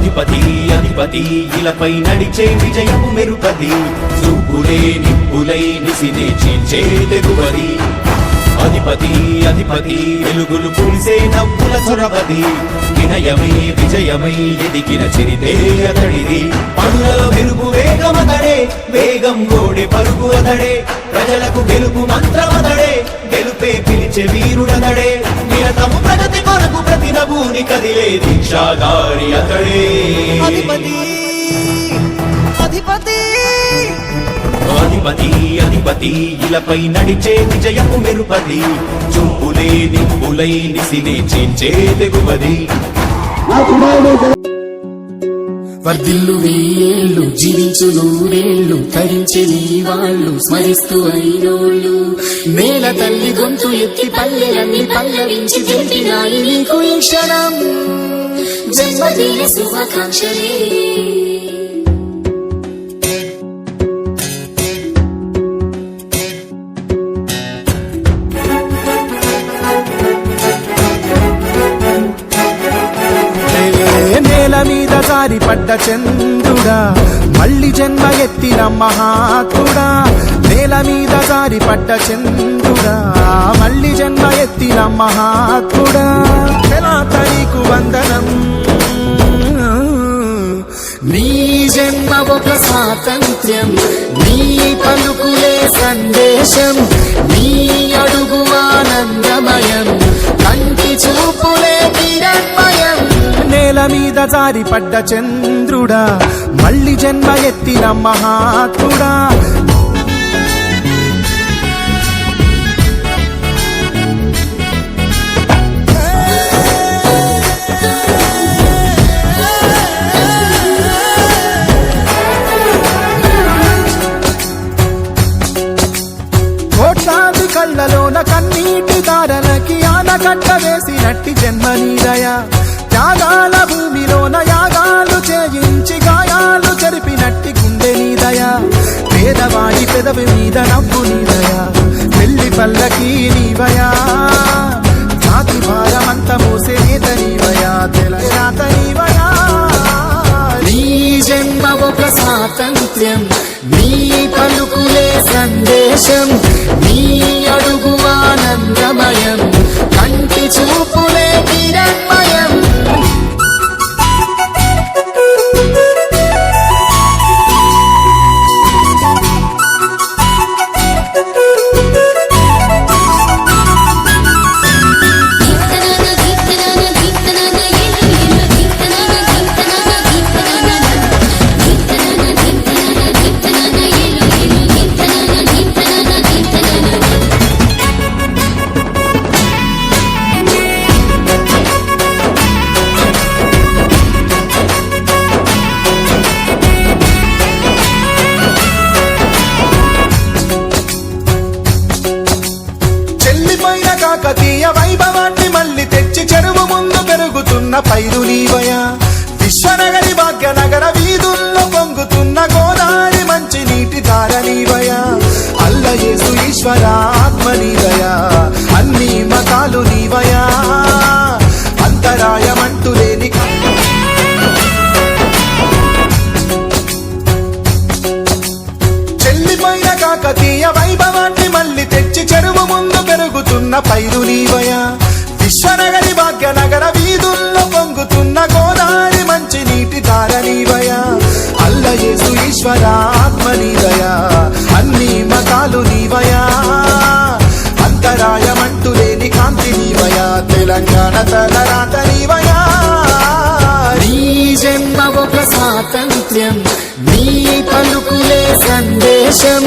అధిపతి అధిపతి ఇలపై నడిచే విజయము మెరుపది. చూపులే నిప్పులై నిసినే చీల్చే తెగువది. అధిపతి అధిపతి వెలుగులు పులిసే నవ్వుల చొరవది వినయమే విజయమై ఎదిగిన చిరితే అతడిది. పనులలో మెరుగు వేగమతడే వేగం గోడే పరుగు అతడే. ప్రజలకు గెలుపు మంత్రమతడే గెలుపే పిలిచే వీరుడతడే. నిరతము ప్రగతి నభూని కదిలే దీక్షాగారి అతడే. అధిపతి అధిపతి. అధిపతి అధిపతి ఇలపై నడిచే విజయము మెరుపది చూపులే నిప్పులై నిసినే చీల్చే తెగువది. వర్ధిల్లు వెయ్యేళ్ళు జీవించు నూరేళ్ళు తరించి నీ వాళ్ళు స్మరిస్తూ అయినోళ్ళు. నేల తల్లి గొంతు ఎత్తి పల్లెలన్నీ పల్లవించి తెలిపినాయి నీకు ఈ క్షణం. జన్మదిన శుభాకాంక్షలే. జారి చంద్రుడా మళ్ళీ జన్మ ఎత్తిన మహాత్ముడా. నేల మీద జారి పడ్డ చంద్రుడా. మళ్ళీ జన్మ ఎత్తిన మహాత్ముడా. ఎలా తనీకు వందనం. నీ జన్మ ఒక స్వాతంత్ర్యం. నీ పలుకులే సందేశం. నీ అడుగు ఆనందమ నేల మీద జారి పడ్డ చంద్రుడా మళ్ళీ జన్మ ఎత్తిన మహాత్ముడా. కోట్లాది కళ్ళలోన కన్నీటి దారలకి ఆనకట్ట వేసినట్టి జన్మనీదయ. త్యాగాల భూమిలోన యాగాలు చేయించి గాయాలు చెరిపినట్టి గుండె నీదయ పేదవాడి పెదవి మీద నవ్వు నీదయ పెళ్ళి పల్లకి నీవయా? జాతి భారమంత మోసే నేత నీవయా? తెలంగాణ నీవయా? నీ జన్మ ఒక స్వాతంత్ర్యం నీ పలుకులే సందేశం నీ అడుగు ఆనందమయం కంటి చూపులే కాకతీయ వైభవాన్ని మళ్ళీ తెచ్చి చెరువు ముందు పెరుగుతున్న పైరు నీవయా విశ్వనగరి భాగ్యనగర వీధుల్లో పొంగుతున్న గోదావరి మంచి నీటి ధార నీవయా అల్లయేసు ఈశ్వర పైరు నీవయా విశ్వనగరి భాగ్యనగర వీధుల్లో పొంగుతున్న గోదావరి మంచి నీటి ధార నీవయా అల్లయేసు ఈశ్వర ఆత్మ నీవయా అన్ని మతాలు నీవయా అంతరాయమంటూ లేని కాంతి నీవయా తెలంగాణ తలరాత నీవయా నీ జన్మ ఒక స్వాతంత్ర్యం నీ పలుకులే సందేశం.